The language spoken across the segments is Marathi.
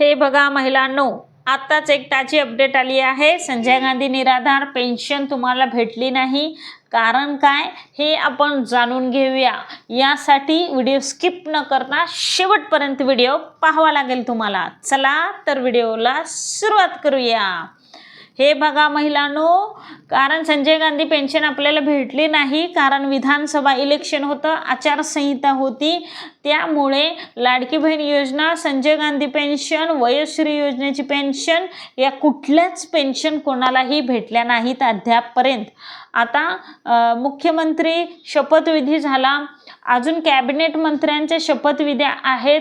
हे बघा महिलांनो आत्ताच एक ताजी अपडेट आली आहे. संजय गांधी निराधार पेन्शन तुम्हाला भेटली नाही. कारण काय? हे आपण जाणून घेऊया. यासाठी व्हिडिओ स्किप न करता शेवटपर्यंत व्हिडिओ पाहावा लागेल तुम्हाला. चला तर व्हिडिओला सुरुवात करूया. हे बघा महिलांनो कारण संजय गांधी पेन्शन आपल्याला भेटली नाही कारण विधानसभा इलेक्शन होतं आचारसंहिता होती. त्यामुळे लाडकी बहीण योजना संजय गांधी पेन्शन वयोश्री योजनेची पेन्शन या कुठल्याच पेन्शन कोणालाही भेटल्या नाहीत अद्यापपर्यंत. आता मुख्यमंत्री शपथविधी झाला. अजून कॅबिनेट मंत्र्यांच्या शपथविध्या आहेत.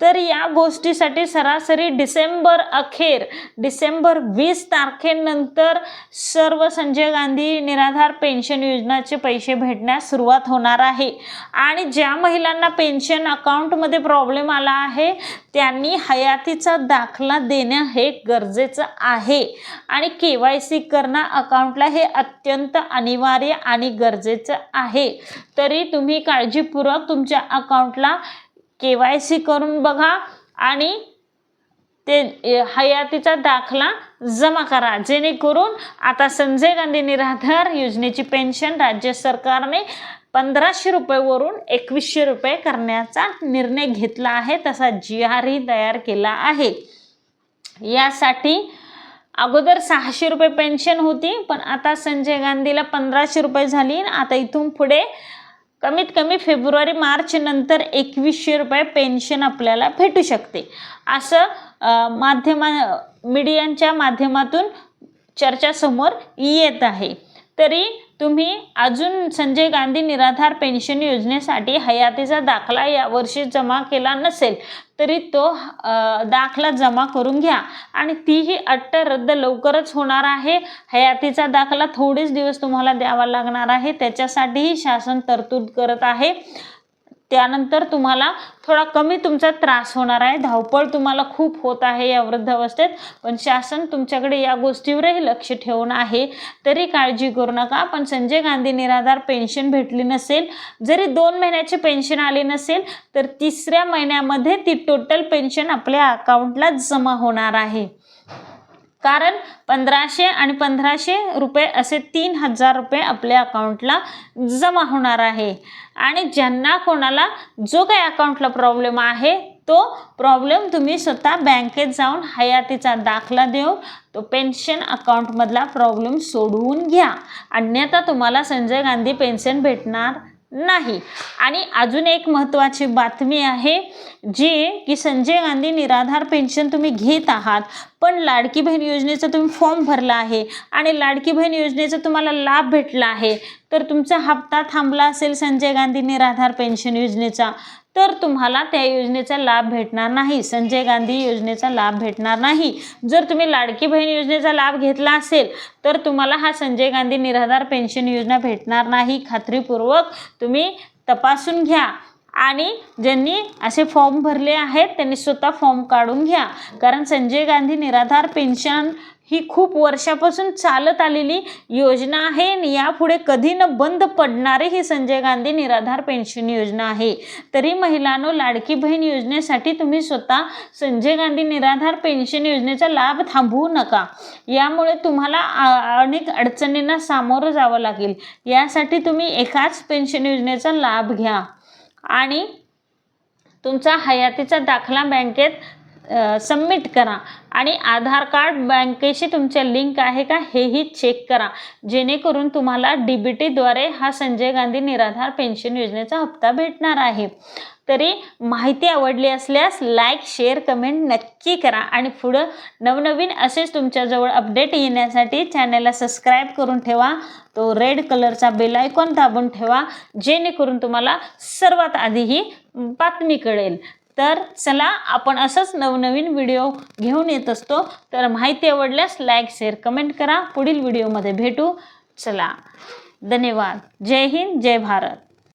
तर या गोष्टीसाठी सरासरी डिसेंबर अखेर डिसेंबर वीस तारखेनंतर सर्व संजय गांधी निराधार पेन्शन योजनाचे पैसे भेटण्यास सुरुवात होणार आहे. आणि ज्या महिलांना पेन्शन अकाउंटमध्ये प्रॉब्लेम आला आहे त्यांनी हयातीचा दाखला देणं हे गरजेचं आहे. आणि के वाय सी करणं अकाउंटला हे अत्यंत अनिवार्य आणि गरजेचं आहे. तरी तुम्ही काळजीपूर्वक तुमच्या अकाउंटला के वाय सी करून बघा आणि ते हयातीचा दाखला जमा करा. जेणेकरून आता संजय गांधी निराधार योजनेची पेन्शन राज्य सरकारने पंधराशे रुपयेवरून एकवीसशे रुपये करण्याचा निर्णय घेतला आहे तसा जी आरही तयार केला आहे. यासाठी अगोदर सहाशे रुपये पेन्शन होती पण आता संजय गांधीला पंधराशे रुपये झाली आणि आता इथून पुढे कमीत कमी फेब्रुवारी मार्च नंतर एकवीसशे रुपये पेन्शन आपल्याला भेटू शकते. असं माध्यमा मीडियांच्या माध्यमातून चर्चासमोर येत आहे. तरी तुम्ही अजून संजय गांधी निराधार पेन्शन योजनेसाठी हयातीचा दाखला यावर्षी जमा केला नसेल तरी तो दाखला जमा करून घ्या. आणि तीही अट्ट रद्द लवकरच होणार आहे. हयातीचा दाखला थोडेच दिवस तुम्हाला द्यावा लागणार आहे. त्याच्यासाठीही शासन तरतूद करत आहे. त्यानंतर तुम्हाला थोडा कमी तुमचा त्रास होणार आहे. धावपळ तुम्हाला खूप होत आहे या वृद्धावस्थेत. पण शासन तुमच्याकडे या गोष्टीवरही लक्ष ठेवून आहे. तरी काळजी करू नका. पण संजय गांधी निराधार पेन्शन भेटली नसेल जरी दोन महिन्याची पेन्शन आली नसेल तर तिसऱ्या महिन्यामध्ये ती टोटल पेन्शन आपल्या अकाउंटला जमा होणार आहे. कारण पंधराशे आणि पंधराशे रुपये असे तीन हजार रुपये आपल्या अकाउंटला जमा होणार आहे. आणि ज्यांना कोणाला जो काही अकाउंटला प्रॉब्लेम आहे तो प्रॉब्लेम तुम्ही स्वतः बँकेत जाऊन हयातीचा दाखला देऊन तो पेन्शन अकाउंटमधला प्रॉब्लेम सोडवून घ्या. अन्यथा तुम्हाला संजय गांधी पेन्शन भेटणार. नाही. आणि अजून एक महत्त्वाची बातमी आहे जी की संजय गांधी निराधार पेन्शन तुम्ही घेत आहात पण लाडकी बहीण योजनेचा तुम्ही फॉर्म भरला आहे आणि लाडकी बहीण योजनेचा तुम्हाला लाभ भेटला आहे तर तुमचा हप्ता थांबला असेल संजय गांधी निराधार पेन्शन योजनेचा. तर तुम्हाला त्या योजनेचा लाभ भेटणार नाही. संजय गांधी योजनेचा लाभ भेटणार नाही. जर तुम्ही लाडकी बहीण योजनेचा लाभ घेतला असेल तर तुम्हाला हा संजय गांधी निराधार पेन्शन योजना भेटणार नाही. खात्रीपूर्वक तुम्ही तपासून घ्या. आणि ज्यांनी असे फॉर्म भरले आहेत त्यांनी स्वतः फॉर्म काढून घ्या. कारण संजय गांधी निराधार पेन्शन ही खूप वर्षापासून चालत आलेली योजना आहे आणि यापुढे कधी न बंद पडणारी ही संजय गांधी निराधार पेन्शन योजना आहे. तरी महिलांनो लाडकी बहीण योजनेसाठी तुम्ही स्वतः संजय गांधी निराधार पेन्शन योजनेचा लाभ थांबवू नका. यामुळे तुम्हाला अनेक अडचणींना सामोरं जावं लागेल. यासाठी तुम्ही एकाच पेन्शन योजनेचा लाभ घ्या. आणि तुमचा हयातीचा दाखला बँकेत सबमिट करा. आणि आधार कार्ड बँकेशी तुमच्या लिंक आहे का हेही चेक करा. जेणेकरून तुम्हाला डी बी टीद्वारे हा संजय गांधी निराधार पेन्शन योजनेचा हप्ता भेटणार आहे. तरी माहिती आवडली असल्यास लाईक शेअर कमेंट नक्की करा. आणि पुढं नवनवीन असेच तुमच्याजवळ अपडेट येण्यासाठी चॅनलला सबस्क्राईब करून ठेवा. तो रेड कलरचा बेल आयकॉन दाबून ठेवा. जेणेकरून तुम्हाला सर्वात आधी ही बातमी कळेल. तर चला आपण असंच नवनवीन व्हिडिओ घेऊन येत असतो. तर माहिती आवडल्यास लाईक शेअर कमेंट करा. पुढील व्हिडिओमध्ये भेटू. चला धन्यवाद. जय हिंद जय भारत.